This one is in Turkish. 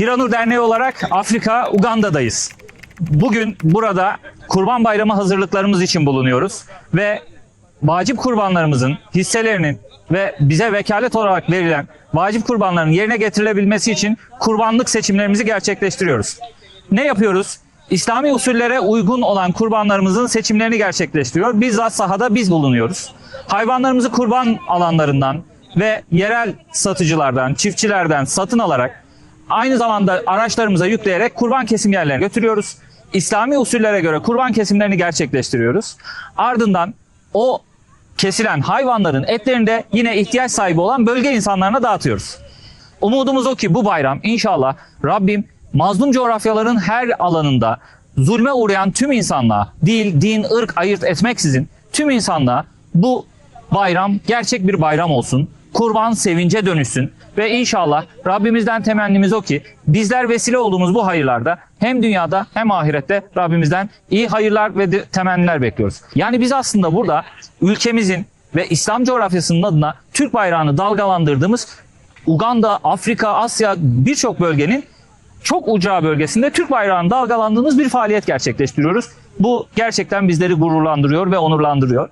Hiranur Derneği olarak Afrika, Uganda'dayız. Bugün burada Kurban Bayramı hazırlıklarımız için bulunuyoruz ve vacip kurbanlarımızın hisselerinin ve bize vekalet olarak verilen vacip kurbanların yerine getirilebilmesi için kurbanlık seçimlerimizi gerçekleştiriyoruz. Ne yapıyoruz? İslami usullere uygun olan kurbanlarımızın seçimlerini gerçekleştiriyor. Bizzat sahada biz bulunuyoruz. Hayvanlarımızı kurban alanlarından ve yerel satıcılardan, çiftçilerden satın alarak aynı zamanda araçlarımıza yükleyerek kurban kesim yerlerine götürüyoruz. İslami usullere göre kurban kesimlerini gerçekleştiriyoruz. Ardından o kesilen hayvanların etlerini de yine ihtiyaç sahibi olan bölge insanlarına dağıtıyoruz. Umudumuz o ki bu bayram inşallah Rabbim mazlum coğrafyaların her alanında zulme uğrayan tüm insanlığa, dil, din, ırk ayırt etmeksizin tüm insanlığa bu bayram gerçek bir bayram olsun. Kurban sevince dönüşsün ve inşallah Rabbimizden temennimiz o ki bizler vesile olduğumuz bu hayırlarda hem dünyada hem ahirette Rabbimizden iyi hayırlar ve temenniler bekliyoruz. Yani biz aslında burada ülkemizin ve İslam coğrafyasının adına Türk bayrağını dalgalandırdığımız Uganda, Afrika, Asya birçok bölgenin çok ucağı bölgesinde Türk bayrağını dalgalandığımız bir faaliyet gerçekleştiriyoruz. Bu gerçekten bizleri gururlandırıyor ve onurlandırıyor.